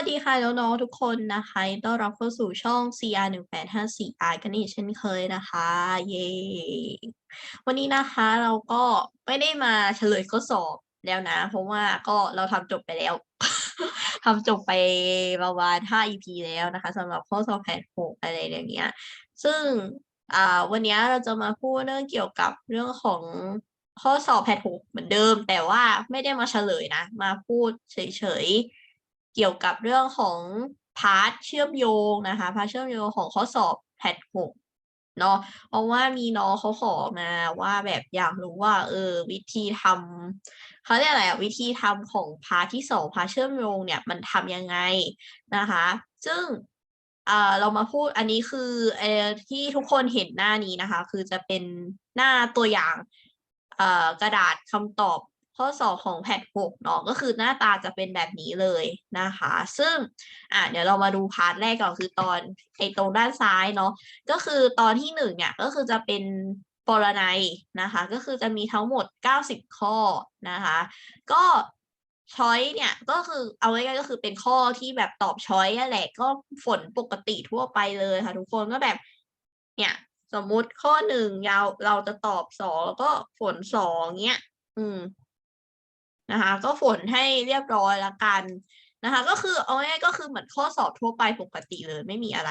วัสดีค่ะน้องๆทุกคนนะคะต้อนรับเข้าสู่ช่อง CR 1 8 5 4 R กันอีกเช่นเคยนะคะ เย้วันนี้นะคะเราก็ไม่ได้มาเฉลยข้อสอบแล้วนะ เพราะว่าก็เราทำจบไปแล้ว ทำจบไปประมาณ5 EP แล้วนะคะสำหรับข้อสอบแผนหกอะไรอย่างเงี้ย ซึ่งวันนี้เราจะมาพูดเรื่องเกี่ยวกับเรื่องของข้อสอบแพทหกเหมือนเดิม แต่ว่าไม่ได้มาเฉลยนะ มาพูดเฉยๆ เกี่ยวกับเรื่องของพาร์ทเชื่อมโยงนะคะ พาร์ทเชื่อมโยงของข้อสอบแพทหกเนาะเพราะว่ามีน้องเขาขอมาว่าแบบอยากรู้ว่า เออ วิธีทำเขาเรียกอะไรวิธีทำของพาร์ทที่สองพาร์ทเชื่อมโยงเนี่ยมันทำยังไงนะคะ ซึ่งอ่าเรามาพูดอันนี้คืออที่ทุกคนเห็นหน้านี้นะคะ คือจะเป็นหน้าตัวอย่างกระดาษคำตอบ ข้อสอบของแพทหกเนาะก็คือหน้าตาจะเป็นแบบนี้เลยนะคะ ซึ่งอะเดี๋ยวเรามาดูพาร์ทแรกก่อนคือตอนไอ้ตรงด้านซ้ายเนาะก็คือตอนที่หนึ่งเนี่ยก็คือจะเป็นปรนัยนะคะ ก็คือจะมีทั้งหมด 90 ข้อนะคะ ก็ช้อยเนี่ยก็คือเอาไว้ก็คือเป็นข้อที่แบบตอบช้อยแหละก็ฝนปกติทั่วไปเลยค่ะ ทุกคนก็แบบ เนี่ย สมมุติข้อหนึ่งยาเราจะตอบสองแล้วก็ฝนสองเนี้ยอืม นะคะ ก็ฝนให้เรียบร้อยละกันนะคะ ก็คือเอาง่ายก็คือเหมือนข้อสอบทั่วไปปกติเลยไม่มีอะไร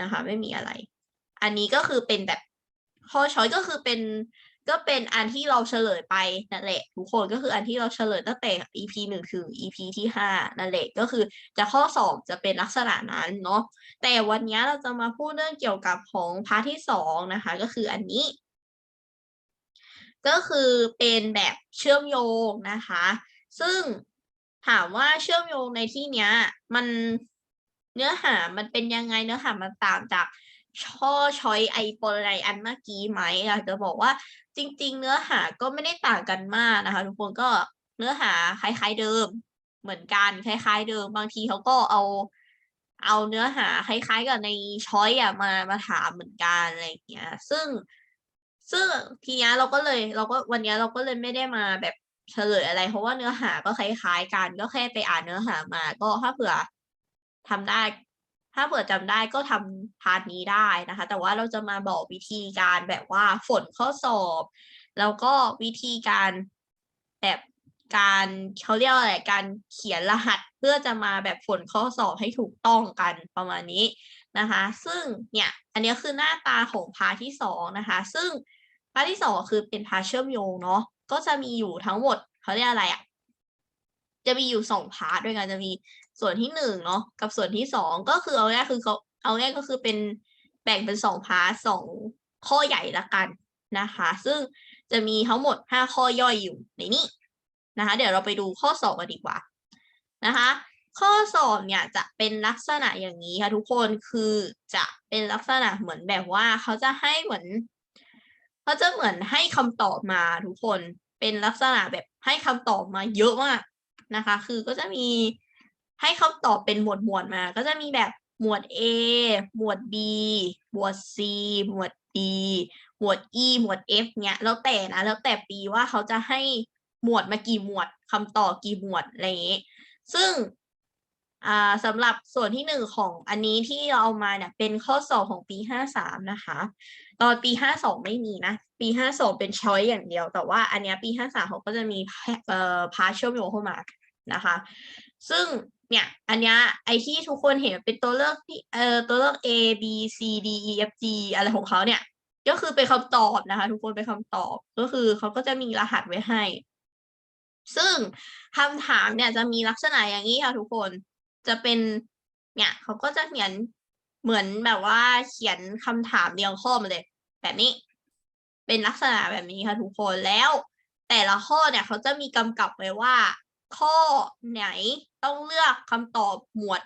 นะคะ ไม่มีอะไร อันนี้ก็คือเป็นแบบข้อช้อยก็คือเป็นก็เป็นอันที่เราเฉลยไปนั่นแหละทุกคนก็คืออันที่เราเฉลยตั้งแต่ EP หนึ่งถึง EP ที่ห้านั่นแหละก็คือจะข้อสอบจะเป็นลักษณะนั้นเนาะแต่วันนี้เราจะมาพูดเรื่องเกี่ยวกับของพาร์ทที่สองนะคะ ก็คืออันนี้ ก็คือเป็นแบบเชื่อมโยงนะคะ ซึ่งถามว่าเชื่อมโยงในที่เนี้ย มันเนื้อหามันเป็นยังไงเนื้อหามันต่างจากช่อช้อยไอโปรไลอันเมื่อกี้ไหมอยากจะบอกว่าจริง ๆ เนื้อหาก็ไม่ได้ต่างกันมากนะคะ ทุกคนก็เนื้อหาคล้าย ๆเดิม เหมือนกันคล้าย ๆ เดิม บางทีเขาก็เอา เอาเนื้อหาคล้าย ๆ กับในช้อยอะมามาถามเหมือนกันอะไรอย่างเงี้ย ซึ่ง ซึ่งทีนี้เราก็เลยเราก็วันนี้เราก็เลยไม่ได้มาแบบเฉลยอะไร เพราะว่าเนื้อหาก็คล้ายๆกันก็แค่ไปอ่านเนื้อหามา ก็ถ้าเผื่อทำได้ ถ้าเผื่อจำได้ก็ทำพาร์ทนี้ได้นะคะ แต่ว่าเราจะมาบอกวิธีการแบบว่าฝนข้อสอบ แล้วก็วิธีการแบบการเขาเรียกว่าอะไรการเขียนรหัสเพื่อจะมาแบบฝนข้อสอบให้ถูกต้องกันประมาณนี้ นะคะ ซึ่งเนี่ยอันนี้คือหน้าตาของพาที่สองนะคะ ซึ่งพาที่สองคือเป็นพาเชื่อมโยงเนาะก็จะมีอยู่ทั้งหมดเขาเรียกอะไรอะ่ะจะมีอยู่สองพาร์ทด้วยกันจะมีส่วนที่หนึ่งเนาะกับส่วนที่สองก็คือเอาง่ายคือเขาเอาง่ายก็คือเป็นแบ่งเป็นสองพาร์ทสองข้อใหญ่ละกันนะคะ ซึ่งจะมีทั้งหมดห้าข้อย่อยอยู่ในนี้นะคะ เดี๋ยวเราไปดูข้อสอบกันดีกว่านะคะ ข้อสอบเนี่ยจะเป็นลักษณะอย่างนี้ค่ะทุกคนคือจะเป็นลักษณะเหมือนแบบว่าเขาจะให้เหมือนเขาจะเหมือนให้คำตอบมาทุกคนเป็นลักษณะแบบให้คำตอบมาเยอะมากนะคะ คือก็จะมีให้คำตอบเป็นหมวดหมวดมา ก็จะมีแบบหมวด A หมวด B หมวด C หมวด D หมวด E หมวด F เนี้ยแล้วแต่นะแล้วแต่ปีว่าเขาจะให้หมวดมากี่หมวดคำตอบกี่หมวดอะไรอย่างนี้ซึ่ง สำหรับส่วนที่หนึ่งของอันนี้ที่เราเอามาเนี่ยเป็นข้อสอบของปีห้าสามนะคะ ตอนปีห้าสองไม่มีนะ ปีห้าสองเป็นช้อยอย่างเดียว แต่ว่าอันนี้ปีห้าสามเขาก็จะมีเอ่อพาร์ทเชื่อมยงเข้ามานะคะ ซึ่งเนี่ยอันนี้ไอที่ทุกคนเห็นเป็นตัวเลือกที่เอ่อตัวเลือก A B C D E F G อะไรของเขาเนี่ย ก็คือเป็นคำตอบนะคะ ทุกคนเป็นคำตอบก็คือเขาก็จะมีรหัสไว้ให้ ซึ่งคำถามเนี่ยจะมีลักษณะอย่างนี้ค่ะทุกคน จะเป็นเนี่ยเขาก็จะเขียนเหมือนแบบว่าเขียนคำถามเรียงข้อมาเลย แบบนี้ เป็นลักษณะแบบนี้ค่ะทุกคนแล้ว แต่ละข้อเนี่ยเขาจะมีกำกับไว้ว่า ข้อไหนต้องเลือกคำตอบหมวด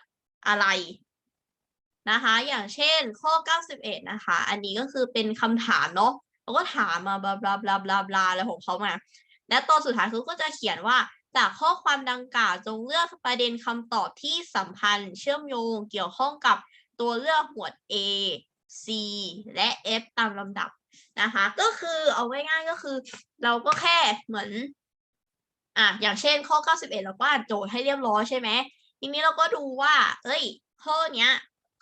อะไรนะคะ อย่างเช่นข้อ 91 นะคะ อันนี้ก็คือเป็นคำถามเนาะเขาก็ถามมาบลาบลาบลาบลาบลาอะไรของเขามา และตอนสุดท้ายเขาก็จะเขียนว่า จากข้อความดังกล่าวจงเลือกประเด็นคำตอบที่สัมพันธ์ เชื่อมโยงเกี่ยวข้องกับตัวเลือกหมวด A C และ F ตามลำดับนะคะ ก็คือเอาไว้ง่ายก็คือ เราก็แค่เหมือนอะอย่างเช่นข้อ 91 เราก็อ่านโจทย์ให้เรียบร้อยใช่ไหมทีนี้เราก็ดูว่า เอ้ย ข้อเนี้ย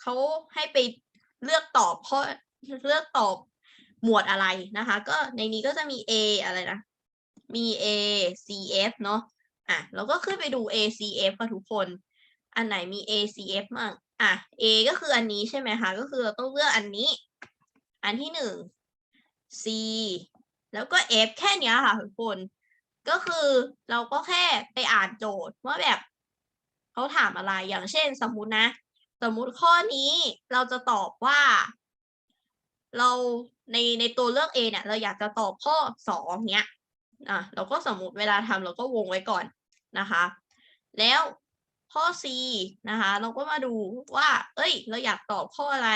เขาให้ไปเลือกตอบข้อเลือกตอบหมวดอะไรนะคะ ก็ในนี้ก็จะมี A อะไรนะมี A C F เนาะ อะเราก็ขึ้นไปดู A C F ค่ะทุกคน อันไหนมี A C F มั่งอะ A ก็คืออันนี้ใช่ไหมคะ ก็คือเราต้องเลือกอันนี้ อันที่หนึ่ง C แล้วก็ F แค่เนี้ยค่ะทุกคน ก็คือเราก็แค่ไปอ่านโจทย์ว่าแบบเขาถามอะไรอย่างเช่นสมมุตินะ สมมุติข้อนี้เราจะตอบว่า เราในในตัวเลือก A เนี่ยเราอยากจะตอบข้อสองเนี้ยอะเราก็สมมติเวลาทำเราก็วงไว้ก่อน นะคะ แล้วข้อ C นะคะ เราก็มาดูว่า เอ้ย เราอยากตอบข้ออะไร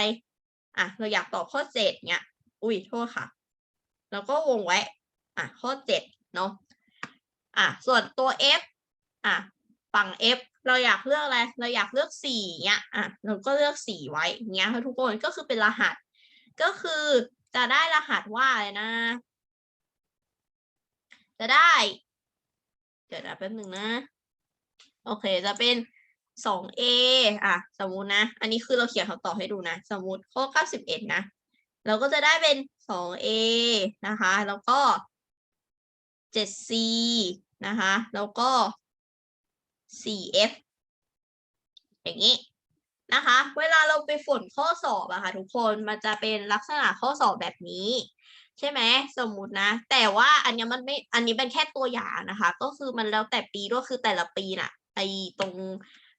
อะ เราอยากตอบข้อเจ็ดเนี้ยอุ้ยโทษค่ะ แล้วก็วงไว้ อะ ข้อเจ็ดเนาะ อะ ส่วนตัว F อะ ฝั่ง F เราอยากเลือกอะไร เราอยากเลือกสี่เนี้ยอะ เราก็เลือกสี่ไว้เงี้ยค่ะทุกคน ก็คือเป็นรหัส ก็คือจะได้รหัสว่าอะไรนะ จะได้ ดี๋ยวนะแป๊บหนึ่งนะ โอเคจะเป็นสอง A อะ สมมุตินะ อันนี้คือเราเขียนคำตอบให้ดูนะ สมมุติข้อเก้าสิบเอ็ดนะ เราก็จะได้เป็นสอง A นะคะ แล้วก็เจ็ด C นะคะ แล้วก็สี่ F อย่างนี้นะคะ เวลาเราไปฝนข้อสอบอะค่ะทุกคน มันจะเป็นลักษณะข้อสอบแบบนี้ ใช่ไหมสมมุตินะ แต่ว่าอันนี้มันไม่อันนี้เป็นแค่ตัวอย่างนะคะ ก็คือมันแล้วแต่ปีด้วยคือแต่ละปีน่ะไอตรง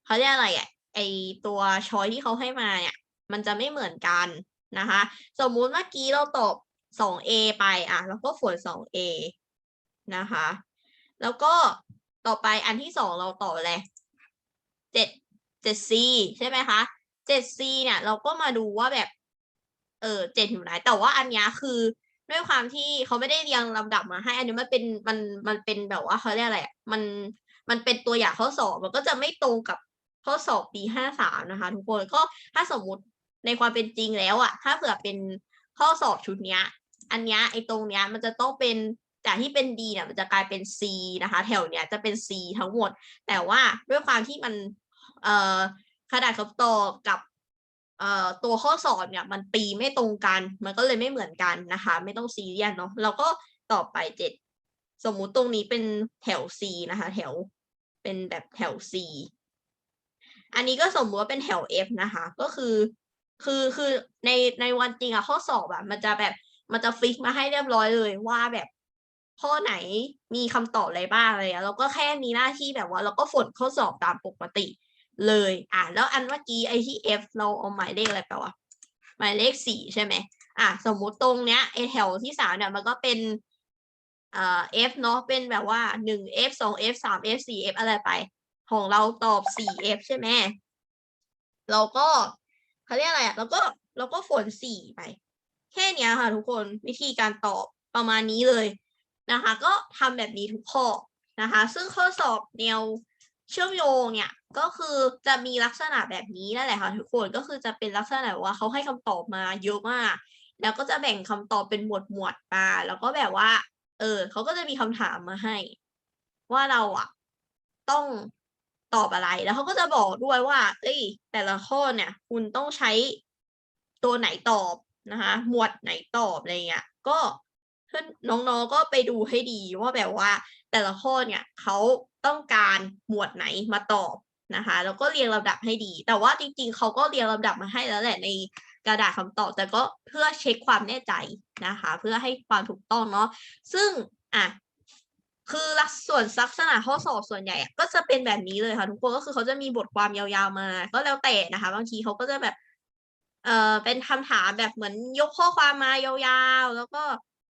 เขาเรียกอะไรอะไอตัวช้อยที่เขาให้มาเนี่ย มันจะไม่เหมือนกันนะคะ สมมุติเมื่อกี้เราตอบ 2A ไปอะแล้วก็ฝน 2A นะคะ แล้วก็ต่อไปอันที่สองเราตอบอะไรเจ็ดเจ็ด C ใช่ไหมคะเจ็ด C เนี่ยเราก็มาดูว่าแบบ เออเจ็ดอยู่ไหนแต่ว่าอันนี้คือ ด้วยความที่เขาไม่ได้เรียงลำดับมาให้ อันนี้มันเป็นมันมันเป็นแบบว่าเขาเรียกอะไรอะมันมันเป็นตัวอย่างข้อสอบมันก็จะไม่ตรงกับข้อสอบปีห้าสามนะคะ ทุกคนก็ถ้าสมมุติในความเป็นจริงแล้วอะถ้าเผื่อเป็นข้อสอบชุดเนี้ย อันเนี้ยไอ้ตรงเนี้ยมันจะต้องเป็นจากที่เป็น D เนี่ยมันจะกลายเป็น C นะคะ แถวเนี้ยจะเป็น C ทั้งหมด แต่ว่าด้วยความที่มันเอ่อขนาดคำตอบกับ ตัวข้อสอบเนี่ยมันปีไม่ตรงกัน มันก็เลยไม่เหมือนกันนะคะ ไม่ต้องซีเรียสเนาะเราก็ต่อไปเจ็ดสมมุติตรงนี้เป็นแถว C นะคะ แถวเป็นแบบแถว C อันนี้ก็สมมติว่าเป็นแถว F นะคะ ก็คือ คือคือในในวันจริงอะข้อสอบอะมันจะแบบมันจะฟิกมาให้เรียบร้อยเลยว่าแบบข้อไหนมีคำตอบอะไรบ้างอะไรอะเราก็แค่มีหน้าที่แบบว่า เราก็ฝนข้อสอบตามปกติ เลย อะ แล้วอันเมื่อกี้ไอที่ F เราเอาหมายเลขอะไรไปวะ หมายเลขสี่ใช่ไหมอะ สมมุติตรงเนี้ยไอแถวที่สามเนี่ยมันก็เป็นเอ่อ F เนาะ เป็นแบบว่าหนึ่ง F สอง F สาม F สี่ F อะไรไป ของเราตอบสี่ F ใช่ไหมเราก็เขาเรียกอะไรอะเราก็เราก็ฝนสี่ไป แค่เนี้ยค่ะทุกคนวิธีการตอบประมาณนี้เลยนะคะ ก็ทำแบบนี้ทุกข้อนะคะ ซึ่งข้อสอบแนว เชื่อมโยงเนี่ยก็คือจะมีลักษณะแบบนี้นั่นแหละค่ะทุกคนก็คือจะเป็นลักษณะว่าเขาให้คำตอบมาเยอะมาก แล้วก็จะแบ่งคำตอบเป็นหมวดหมวดมาแล้วก็แบบว่า เออเขาก็จะมีคำถามมาให้ ว่าเราอะ ต้องตอบอะไรแล้วเขาก็จะบอกด้วยว่า เอ้ย แต่ละข้อเนี่ย คุณต้องใช้ตัวไหนตอบนะคะ หมวดไหนตอบอะไรเงี้ยก็ น้องๆก็ไปดูให้ดีว่าแบบว่า แต่ละข้อเนี่ยเขาต้องการหมวดไหนมาตอบนะคะแล้วก็เรียงลำดับให้ดี แต่ว่าจริงๆเขาก็เรียงลำดับมาให้แล้วแหละในกระดาษคำตอบ แต่ก็เพื่อเช็คความแน่ใจนะคะ เพื่อให้ความถูกต้องเนาะซึ่งอะคือลักส่วนลักษณะข้อสอบส่วนใหญ่ก็จะเป็นแบบนี้เลยค่ะทุกคนก็คือเขาจะมีบทความยาวๆมา ก็แล้วแต่นะคะ บางทีเขาก็จะแบบเออเป็นคำถามแบบเหมือนยกข้อความมายาวๆ แล้วก็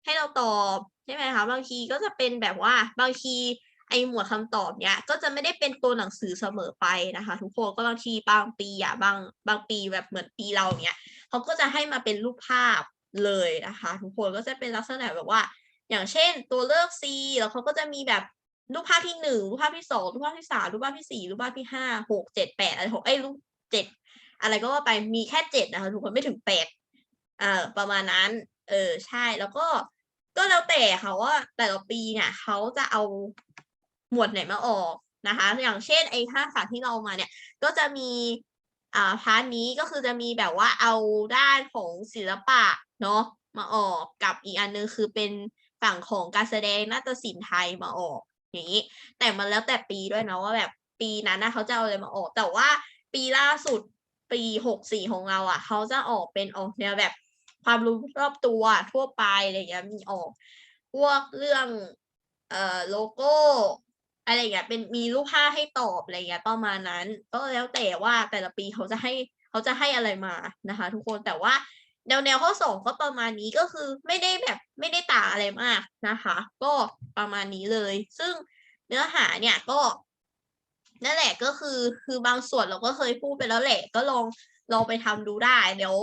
ให้เราตอบใช่ไหมคะบางทีก็จะเป็นแบบว่าบางทีไอหมวดคำตอบเนี้ยก็จะไม่ได้เป็นตัวหนังสือเสมอไปนะคะ ทุกคนก็บางทีบางปีอะบางบางปีแบบเหมือนปีเราเนี้ยเขาก็จะให้มาเป็นรูปภาพเลยนะคะ ทุกคนก็จะเป็นลักษณะแบบว่า อย่างเช่นตัวเลือก C แล้วเขาก็จะมีแบบรูปภาพที่หนึ่งรูปภาพที่สองรูปภาพที่สามรูปภาพที่สี่รูปภาพที่ห้าหกเจ็ดแปดอะไรหกไอ้รูปเจ็ดอะไรก็ว่าไปมีแค่เจ็ดนะคะ ทุกคนไม่ถึงแปดเอ่อประมาณนั้น เออใช่แล้วก็ก็แล้วแต่ค่ะว่าแต่ละปีเนี่ยเขาจะเอาหมวดไหนมาออกนะคะ อย่างเช่นไอ้ห้าศาที่เรามาเนี่ย ก็จะมีอ่าพาร์ทนี้ก็คือจะมีแบบว่าเอาด้านของศิลปะเนาะมาออกกับอีกอันนึงคือเป็นฝั่งของการแสดงนาฏศิลป์ไทยมาออกอย่างนี้ แต่มันแล้วแต่ปีด้วยเนาะว่าแบบปีนั้นนะเขาจะเอาอะไรมาออก แต่ว่าปีล่าสุดปีหกสี่ของเราอะ เขาจะออกเป็นออกแนวแบบ ความรู้รอบตัวทั่วไปอะไรเงี้ยมีออก พวกเรื่องเอ่อโลโก้อะไรเงี้ยเป็นมีรูปภาพให้ตอบอะไรเงี้ยประมาณนั้น ก็แล้วแต่ว่าแต่ละปีเขาจะให้เขาจะให้อะไรมานะคะ ทุกคนแต่ว่าแนวแนวข้อสอบก็ประมาณนี้ก็คือไม่ได้แบบไม่ได้ต่างอะไรมากนะคะ ก็ประมาณนี้เลย ซึ่งเนื้อหาเนี่ยก็นั่นแหละก็คือคือบางส่วนเราก็เคยพูดไปแล้วแหละ ก็ลองลองไปทำดูได้ เดี๋ยว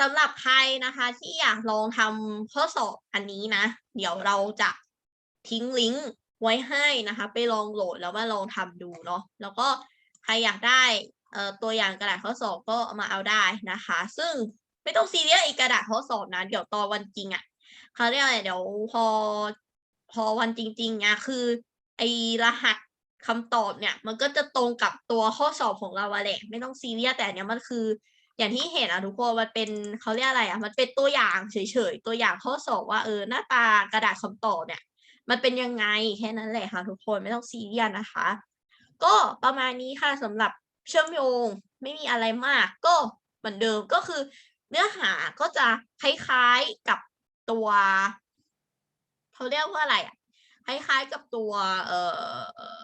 สำหรับใครนะคะ ที่อยากลองทำข้อสอบอันนี้นะ เดี๋ยวเราจะทิ้งลิงก์ไว้ให้นะคะ ไปลองโหลดแล้วมาลองทำดูเนาะแล้วก็ใครอยากได้ตัวอย่างกระดาษข้อสอบก็เอามาเอาได้นะคะ ซึ่งไม่ต้องซีเรียสอีกกระดาษข้อสอบนะเดี๋ยวตอนวันจริงอะ่ะเขาเรียกอะไรเดี๋ยวพอพอวันจริงๆเนี่ยคือไอรหัสคำตอบเนี่ย มันก็จะตรงกับตัวข้อสอบของเราแหละไม่ต้องซีเรียสแต่อันเนี้ยมันคือ อย่างที่เห็นอะทุกคนมันเป็นเขาเรียกอะไรอะมันเป็นตัวอย่างเฉยๆตัวอย่างข้อสอบว่าเออหน้าตากระดาษคำตอบเนี่ย มันเป็นยังไงแค่นั้นแหละค่ะทุกคนไม่ต้องซีเรียสนะคะ ก็ประมาณนี้ค่ะสำหรับเชื่อมโยงไม่มีอะไรมาก ก็เหมือนเดิมก็คือ เนื้อหาก็จะคล้ายๆกับตัวเขาเรียกว่าอะไรอะคล้ายๆกับตัวเอ่อ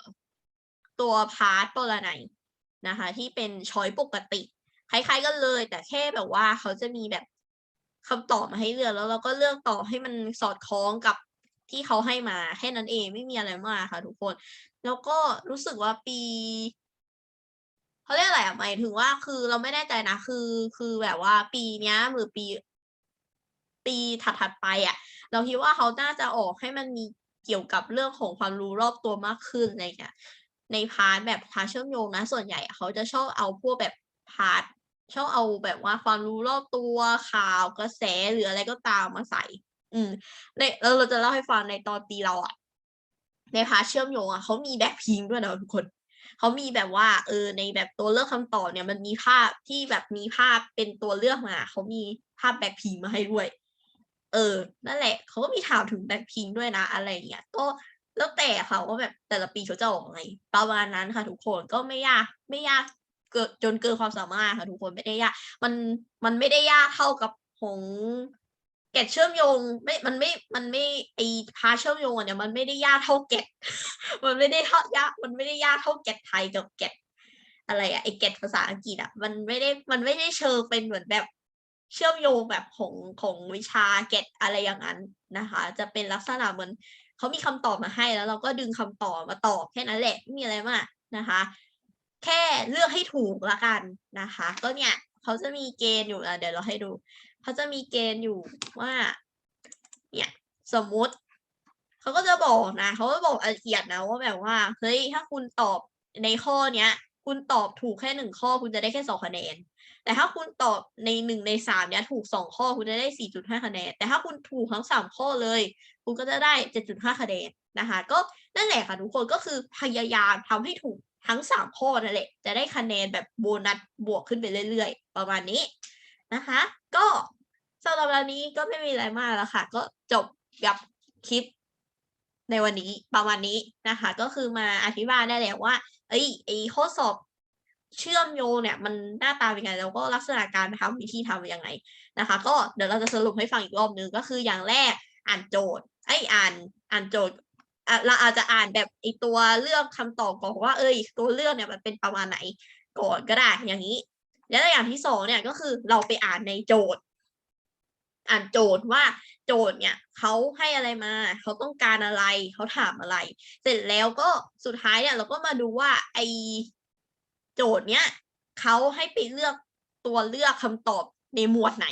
ตัวพาร์ทปรนัยนะคะ ที่เป็นช้อยปกติ คล้ายๆกันเลย แต่แค่แบบว่าเขาจะมีแบบคำตอบมาให้เลือกแล้วเราก็เลือกตอบให้มันสอดคล้องกับที่เขาให้มาแค่นั้นเองไม่มีอะไรมากค่ะ ทุกคน แล้วก็รู้สึกว่าปีเขาเรียกอะไรอะหมายถึงว่าคือเราไม่แน่ใจนะคือคือแบบว่าปีเนี้ยหรือปี ปีถัดๆไปอะ เราคิดว่าเขาน่าจะออกให้มันมีเกี่ยวกับเรื่องของความรู้รอบตัวมากขึ้นอะไรเงี้ยในพาร์ทแบบพาร์ทเชื่อมโยงนะ ส่วนใหญ่เขาจะชอบเอาพวกแบบพาร์ท ชอบเอาแบบว่าความรู้รอบตัวข่าวกระแสหรืออะไรก็ตามมาใส่ อืมในแล้วเราจะเล่าให้ฟังในตอนตีเราอะในพาร์เชื่อมโยงอะเขามีแบบพิงด้วยนะทุกคนเขามีแบบว่า เออ ในแบบตัวเลือกคำตอบเนี่ย มันมีภาพที่แบบมีภาพเป็นตัวเลือกมาเขามีภาพแบ็คพิงมาให้ด้วย เออ นั่นแหละเขาก็มีถามถึงแบ็คพิงด้วยนะอะไรอย่างเงี้ยก็แล้วแต่ค่ะว่าแบบแต่ละปีเขาจะออกไงประมาณนั้นค่ะทุกคนก็ไม่ยากไม่ยาก เกินจนเกินความสามารถค่ะทุกคนไม่ได้ยาก มันมันไม่ได้ยากเท่ากับของเกตเชื่อมโยงไม่มันไม่มันไม่ไอพาเชื่อมโยงเนี่ยมันไม่ได้ยากเท่าเกตมันไม่ได้เท่ายากมันไม่ได้ยากเท่าเกตไทยกับเกตอะไรอะไอเกตภาษาอังกฤษอะมันไม่ได้มันไม่ได้เชิงเป็นเหมือนแบบเชื่อมโยงแบบของของวิชาเกตอะไรอย่างนั้นนะคะ จะเป็นลักษณะเหมือนเขามีคำตอบมาให้แล้วเราก็ดึงคำตอบมาตอบแค่นั้นแหละไม่มีอะไรมากนะคะ แค่เลือกให้ถูกละกันนะคะ ก็เนี่ยเขาจะมีเกณฑ์อยู่อะเดี๋ยวเราให้ดู เขาจะมีเกณฑ์อยู่ว่า เนี่ยสมมุติเขาก็จะบอกนะเขาก็บอกละเอียดนะว่าแบบว่าเฮ้ยถ้าคุณตอบในข้อเนี้ย คุณตอบถูกแค่หนึ่งข้อ คุณจะได้แค่สองคะแนน แต่ถ้าคุณตอบในหนึ่งในสามเนี้ยถูกสองข้อคุณจะได้สี่จุดห้าคะแนน แต่ถ้าคุณถูกทั้งสามข้อเลย คุณก็จะได้เจ็ดจุดห้าคะแนนนะคะ ก็นั่นแหละค่ะทุกคนก็คือพยายามทำให้ถูก ทั้งสามข้อนั่นแหละจะได้คะแนนแบบโบนัสบวกขึ้นไปเรื่อย ๆ ประมาณนี้นะคะ ก็สำหรับวันนี้ก็ไม่มีอะไรมากแล้วค่ะ ก็จบกับคลิปในวันนี้ประมาณนี้นะคะ ก็คือมาอธิบายได้แล้วว่า เอ้ยไอข้อสอบเชื่อมโยงเนี่ยมันหน้าตาเป็นไงแล้วก็ลักษณะการทำวิธีทำยังไงนะคะ ก็เดี๋ยวเราจะสรุปให้ฟังอีกรอบนึงก็คืออย่างแรกอ่านโจทย์ไอยอ่านอ่านโจทย์ เราอาจจะอ่านแบบไอตัวเลือกคำตอบก่อนว่าเอ้ยตัวเลือกเนี่ยมันเป็นประมาณไหนก่อนก็ได้อย่างนี้ แล้วอย่างที่สองเนี่ยก็คือเราไปอ่านในโจทย์ อ่านโจทย์ว่าโจทย์เนี่ยเขาให้อะไรมาเขาต้องการอะไรเขาถามอะไร เสร็จแล้วก็สุดท้ายเนี่ยเราก็มาดูว่าไอโจทย์เนี้ยเขาให้ไปเลือกตัวเลือกคำตอบในหมวดไหน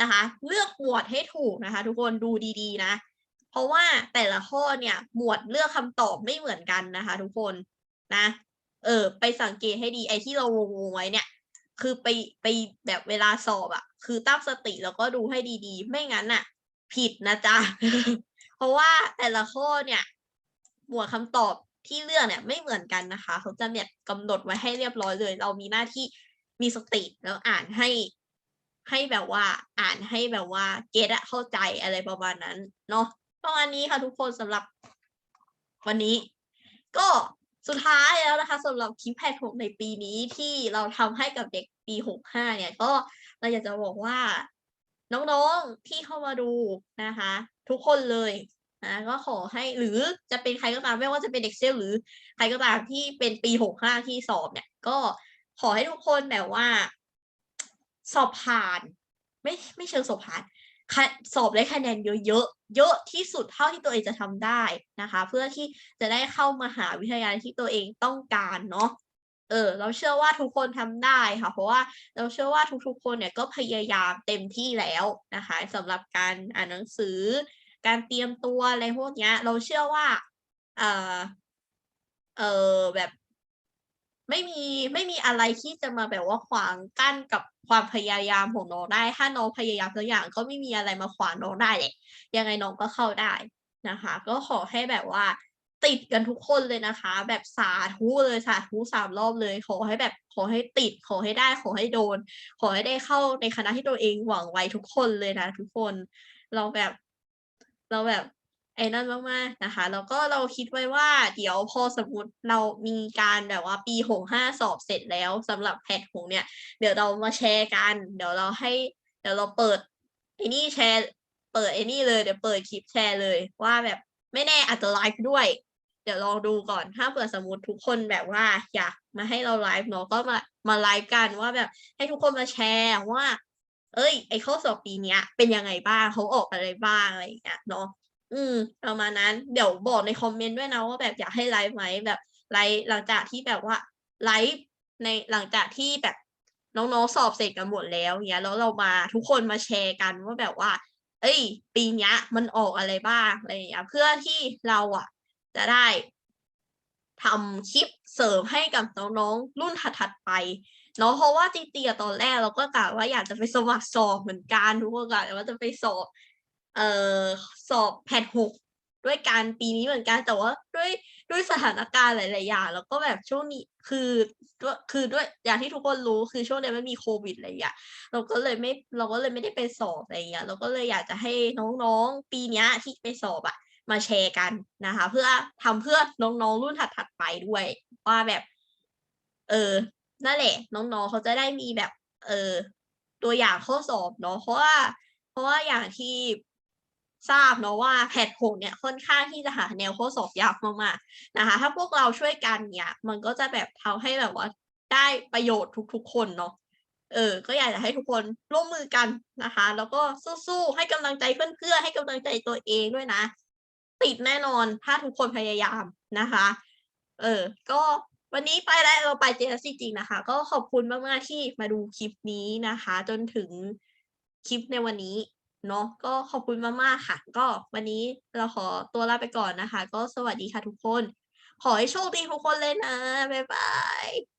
นะคะ เลือกหมวดให้ถูกนะคะ ทุกคนดูดีๆ นะ เพราะว่าแต่ละข้อเนี่ยหมวดเลือกคำตอบไม่เหมือนกันนะคะ ทุกคนนะ เออ ไปสังเกตให้ดีไอ้ที่เราวงไว้เนี่ย คือไปไปแบบเวลาสอบอะ่ะคือตั้งสติแล้วก็ดูให้ดีๆ ไม่งั้นอะผิดนะจ๊ะ เพราะว่าแต่ละข้อเนี่ย หมวดคำตอบที่เลือกเนี่ยไม่เหมือนกันนะคะ เขาจะแบบกำหนดไว้ให้เรียบร้อยเลย เรามีหน้าที่มีสติแล้วอ่านให้ให้แบบว่าอ่านให้แบบว่าเก็ตอะเข้าใจอะไรประมาณนั้นเนาะ ประมาณนี้ค่ะทุกคนสำหรับวันนี้ ก็สุดท้ายแล้วนะคะสำหรับคลิปแพทของในปีนี้ที่เราทำให้กับเด็กปีหกห้าเนี่ยก็เราอยากจะบอกว่าน้องๆที่เข้ามาดูนะคะ ทุกคนเลยนะก็ขอให้หรือจะเป็นใครก็ตามไม่ว่าจะเป็นเด็กเซลหรือใครก็ตามที่เป็นปีหกห้าที่สอบเนี่ย ก็ขอให้ทุกคนแบบว่า สอบผ่าน ไม่ไม่เชิงสอบผ่าน สอบได้คะแนนเยอะๆ เยอะที่สุดเท่าที่ตัวเองจะทำได้นะคะ เพื่อที่จะได้เข้ามหาวิทยาลัยที่ตัวเองต้องการเนาะเออเราเชื่อว่าทุกคนทำได้ค่ะ เพราะว่าเราเชื่อว่าทุกๆ คนเนี่ยก็พยายามเต็มที่แล้วนะคะสำหรับการอ่านหนังสือ การเตรียมตัวอะไรพวกเนี้ย เราเชื่อว่าเออเออแบบ ไม่มีไม่มีอะไรที่จะมาแบบว่าขวางกั้นกับความพยายามของน้องได้ ถ้าน้องพยายามสักอย่างก็ไม่มีอะไรมาขวางน้องได้แหละยังไงน้องก็เข้าได้นะคะ ก็ขอให้แบบว่าติดกันทุกคนเลยนะคะ แบบสาธุเลยสาธุสามรอบเลย ขอให้แบบขอให้ติด ขอให้ได้ ขอให้โดน ขอให้ได้เข้าในคณะที่ตัวเองหวังไว้ทุกคนเลยนะทุกคน เราแบบ เราแบบ ไอ้นั่นมากๆนะคะแล้วก็เราคิดไว้ว่า เดี๋ยวพอสมมติเรามีการแบบว่าปีหกห้าสอบเสร็จแล้วสำหรับแพทหกเนี่ย เดี๋ยวเรามาแชร์กัน เดี๋ยวเราให้เดี๋ยวเราเปิดไอ้นี่แชร์ เปิดไอ้นี่เลยเดี๋ยวเปิดคลิปแชร์เลย ว่าแบบไม่แน่อาจจะไลฟ์ด้วย เดี๋ยวลองดูก่อนถ้าเผื่อสมมติทุกคนแบบว่าอยากมาให้เราไลฟ์เนาะก็มามาไลฟ์กันว่าแบบให้ทุกคนมาแชร์ว่าเฮ้ย ไอข้อสอบปีเนี้ยเป็นยังไงบ้างเขาออกอะไรบ้างอะไรอย่างเงี้ยเนาะ อืม ประมาณนั้น เดี๋ยวบอกในคอมเมนต์ด้วยนะว่าแบบอยากให้ไลฟ์ไหมแบบไลฟ์หลังจากที่แบบว่าไลฟ์ในหลังจากที่แบบน้องๆสอบเสร็จกันหมดแล้วเงี้ยแล้วเรามาทุกคนมาแชร์กันว่าแบบว่าเฮ้ย ปีเนี้ยมันออกอะไรบ้างอะไรอย่างเงี้ยเพื่อที่เราอะ จะได้ทำคลิปเสริมให้กับน้องๆรุ่นถัดๆไปเนาะเพราะว่าจริงๆตอนแรกเราก็กะว่าอยากจะไปสมัครสอบเหมือนกันทุกคนกะว่าจะไปสอบ เอ่อสอบแพทหกด้วยกันปีนี้เหมือนกันแต่ว่าด้วยด้วยสถานการณ์หลาย ๆ อย่าง แล้วก็แบบช่วงนี้คือด้วยคือด้วยอย่างที่ทุกคนรู้คือช่วงนี้ยมันมีโควิดอะไรอย่างเงี้ยเราก็เลยไม่เราก็เลยไม่ได้ไปสอบอะไรอย่างเงี้ยเราก็เลยอยากจะให้น้องๆ ปีนี้ที่ไปสอบอะมาแชร์กันนะคะ เพื่อทำเพื่อน้องๆ รุ่นถัดๆไปด้วย ว่าแบบ เออนั่นแหละ น้องๆเขาจะได้มีแบบ เออตัวอย่างข้อสอบเนาะเพราะว่าเพราะว่าอย่างที่ ทราบเนาะว่าแพทหกเนี่ยค่อนข้างที่จะหาแนวข้อสอบยากมากๆนะคะ ถ้าพวกเราช่วยกันเนี่ย มันก็จะแบบทำให้แบบว่าได้ประโยชน์ทุกๆ คนเนาะเออ ก็อยากจะให้ทุกคนร่วมมือกันนะคะ แล้วก็สู้ๆให้กำลังใจเพื่อนๆให้กำลังใจตัวเองด้วยนะ ติดแน่นอนถ้าทุกคนพยายามนะคะ เออ ก็วันนี้ไปแล้วเราไป JS จริงๆนะคะ ก็ขอบคุณมากๆที่มาดูคลิปนี้นะคะ จนถึงคลิปในวันนี้ เนาะก็ขอบคุณมากๆค่ะ ก็วันนี้เราขอตัวลาไปก่อนนะคะ ก็สวัสดีค่ะทุกคน ขอให้โชคดีทุกคนเลยนะ บ๊ายบาย